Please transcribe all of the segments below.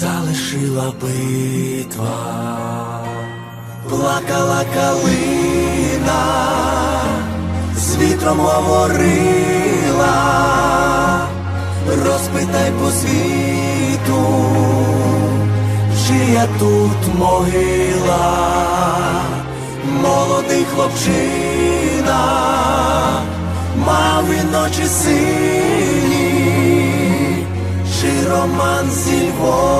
залишила битва, плакала калина, з вітром говорила, розпитай по світу, чия тут могила, молодий хлопчина, мав він ночі сині Роман зі Львова,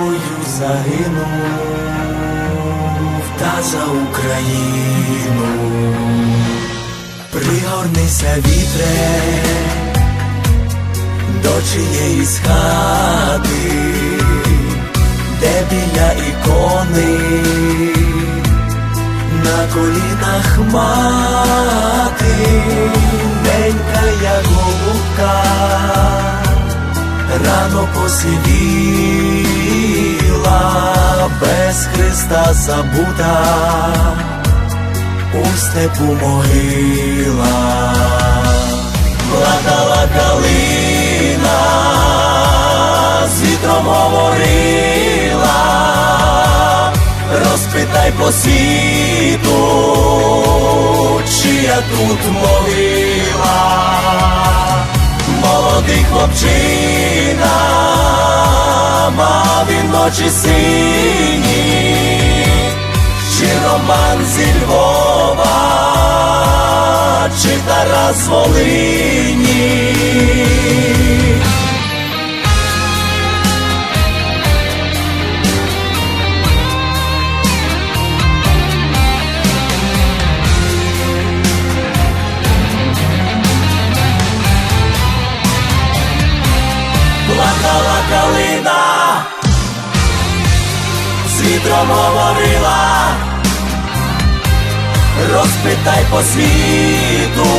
в бою загинув та за Україну. Пригорнися вітре до чиєїсь хати, де біля ікони на колінах мати, ненька як голубка, рано посивіла, без Христа забута, у степу могила, плакала калина, з вітром говорила розпитай по світу, чия тут могила, молодий хлопчина, ночі сині, чи Роман зі Львова, чи Тарас Волині. Вітром говорила, розпитай по світу,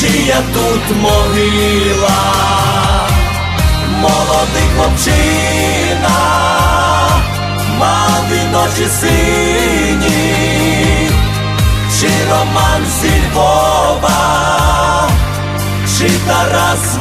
чия тут могила, молодий хлопчина, мав він очі сині, чи Роман зі Львова чи Тарас з